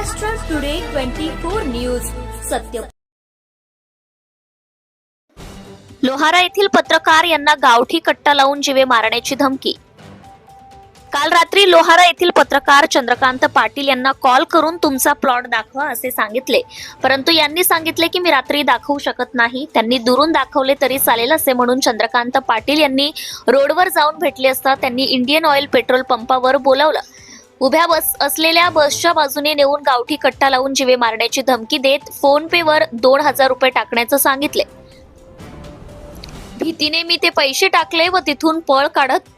Maharashtra today twenty four news सत्य. लोहारा येथील पत्रकार यांना गावठी कट्टा लावून जीवे मारण्याची धमकी. काल रात्री लोहारा येथील पत्रकार चंद्रकांत पाटील यांना कॉल करून तुमचा प्लॉट दाखवा असे सांगितले. परंतु यांनी सांगितले की मी रात्री दाखवू शकत नाही. त्यांनी दुरून दाखवले तरी चालेल असे म्हणून चंद्रकांत पाटील यांनी रोडवर जाऊन भेटले असता त्यांनी इंडियन ऑइल पेट्रोल पंपावर बोलावलं. उभ्या बस असलेल्या बसच्या बाजूने नेऊन गावठी कट्टा लावून जीवे मारण्याची धमकी देत फोन पे वर दोन हजार रुपये टाकण्याचं सांगितले. भीतीने मी ते पैसे टाकले व तिथून पळ काढत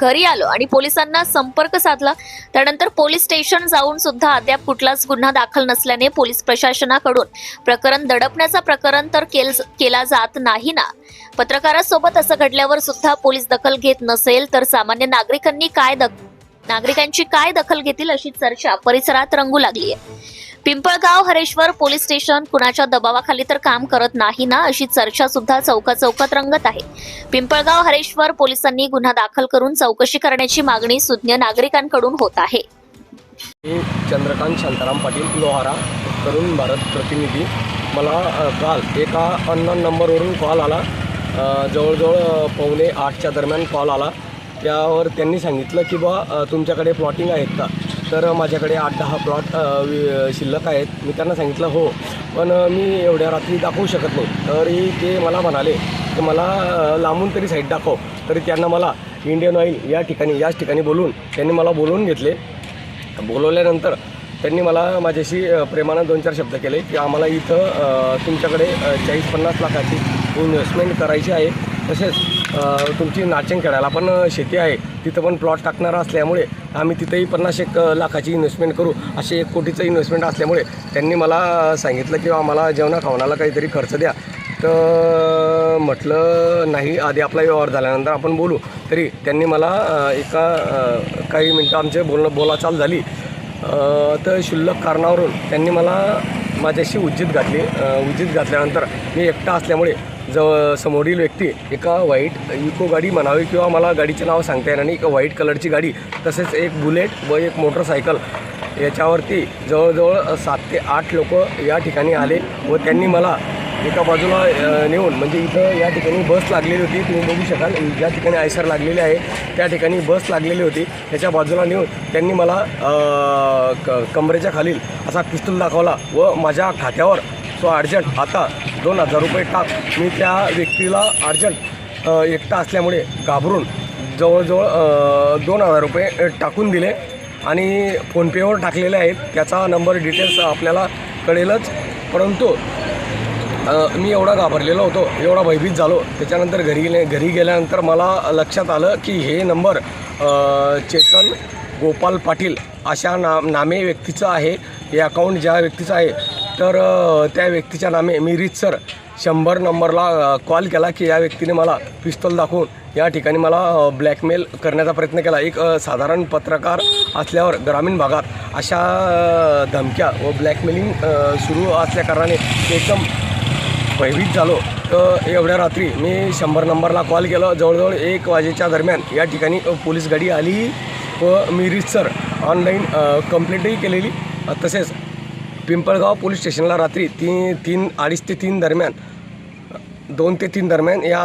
घरी आलो आणि पोलिसांना संपर्क साधला. त्यानंतर पोलीस स्टेशन जाऊन सुद्धा अद्याप कुठलाच गुन्हा दाखल नसल्याने पोलीस प्रशासनाकडून प्रकरण दडपण्याचा प्रकरण तर केल- केला जात नाही ना. पत्रकारासोबत असं घडल्यावर सुद्धा पोलीस दखल घेत नसेल तर सामान्य नागरिकांनी काय दख नागरिकांची काय दखल घेतील अशी चर्चा परिसरात रंगू लागली आहे. पिंपळगाव हरेश्वर पोलीस स्टेशन कुणाच्या दबावाखाली तर काम करत नाही ना अशी चर्चा सुद्धा चौका चौकात रंगत आहे. पिंपळगाव हरेश्वर पोलिसांनी गुन्हा दाखल करून चौकशी करण्याची मागणी सुज्ञ नागरिकांकडून होत आहे. चंद्रकांत शांताराम पाटील लोहारा तरुण भारत प्रतिनिधी. मला काल एका अननोन नंबरवरून कॉल आला. जवळजवळ पावणे आठच्या दरम्यान कॉल आला. त्यावर त्यांनी सांगितलं की बा तुमच्याकडे प्लॉटिंग आहेत का? तर माझ्याकडे आठ दहा प्लॉट शिल्लक आहेत. मी त्यांना सांगितलं हो. पण मी एवढ्या रात्री दाखवू शकत नाही. तरी ते मला म्हणाले की मला लांबून तरी साईड दाखव. तरी त्यांना मला इंडियन ऑईल या ठिकाणी याच ठिकाणी बोलून त्यांनी मला बोलवून घेतले. बोलवल्यानंतर त्यांनी मला माझ्याशी प्रेमानं दोन चार शब्द केले की आम्हाला इथं तुमच्याकडे चाळीस पन्नास लाखाची इन्व्हेस्टमेंट करायची आहे. तसेच तुमची नाचण खेळायला पण शेती आहे. तिथं पण प्लॉट टाकणार असल्यामुळे आम्ही तिथंही पन्नास एक लाखाची इन्व्हेस्टमेंट करू. असे एक कोटीचं इन्व्हेस्टमेंट असल्यामुळे त्यांनी मला सांगितलं की आम्हाला जेवणा खावणाला काहीतरी खर्च द्या. तर म्हटलं नाही आधी आपला व्यवहार झाल्यानंतर आपण बोलू. तरी त्यांनी मला एका काही मिनटं आमचे बोलणं बोलाचाल झाली. तर शुल्लक कारणावरून त्यांनी मला माझ्याशी उज्जित घातली. उज्जित घातल्यानंतर मी एकटा असल्यामुळे जवळ समोरील व्यक्ती एका व्हाईट इको गाडी म्हणावी किंवा मला गाडीचं नाव सांगता येणार नाही. एक व्हाईट कलरची गाडी तसेच एक बुलेट व एक मोटरसायकल. याच्यावरती जवळजवळ सात ते आठ लोक या ठिकाणी आले व त्यांनी मला एका बाजूला नेऊन म्हणजे इथं या ठिकाणी बस लागलेली होती. तुम्ही बघू शकाल ज्या ठिकाणी आयसर लागलेली आहे. त्या ठिकाणी बस लागलेली होती. त्याच्या बाजूला नेऊन त्यांनी मला क कमरेच्या खालील असा पिस्तूल दाखवला व माझ्या खात्यावर तो अर्जंट आता दोन हजार रुपये टाक. मी त्या व्यक्तीला अर्जंट एकटा असल्यामुळे घाबरून जवळजवळ दोन हजार रुपये टाकून दिले. आणि फोनपेवर टाकलेले आहेत. त्याचा नंबर डिटेल्स आपल्याला कळेलच. परंतु मी एवढा घाबरलेलो होतो एवढा भयभीत झालो. त्याच्यानंतर घरी गेले घरी गेल्यानंतर मला लक्षात आलं की हे नंबर चेतन गोपाल पाटील अशा ना नामे व्यक्तीचं आहे. हे अकाउंट ज्या व्यक्तीचं आहे तर त्या व्यक्तीच्या नामे मी रीतसर शंभर नंबरला कॉल केला की या व्यक्तीने मला पिस्तल दाखवून या ठिकाणी मला ब्लॅकमेल करण्याचा प्रयत्न केला. एक साधारण पत्रकार असल्यावर ग्रामीण भागात अशा धमक्या व ब्लॅकमेलिंग सुरू असल्याकारणाने एकदम भयभीत झालो. तर एवढ्या रात्री मी शंभर नंबरला कॉल केला. जवळजवळ एक वाजेच्या दरम्यान या ठिकाणी पोलीस गाडी आली व मी रितसर ऑनलाईन कंप्लेंटही केलेली. तसेच पिंपळगाव पोलीस स्टेशनला रात्री ती तीन अडीच ते तीन दरम्यान दोन ते तीन दरम्यान या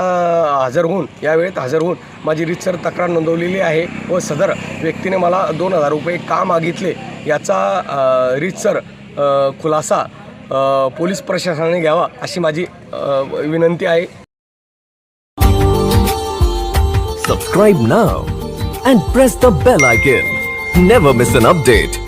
हजर होऊन या वेळेत हजर होऊन माझी रितसर तक्रार नोंदवलेली आहे व सदर व्यक्तीने मला दोन हजार रुपये का मागितले याचा रितसर खुलासा पोलीस प्रशासनाने घ्यावा अशी माझी विनंती आहे. Subscribe now and press the bell icon never miss an update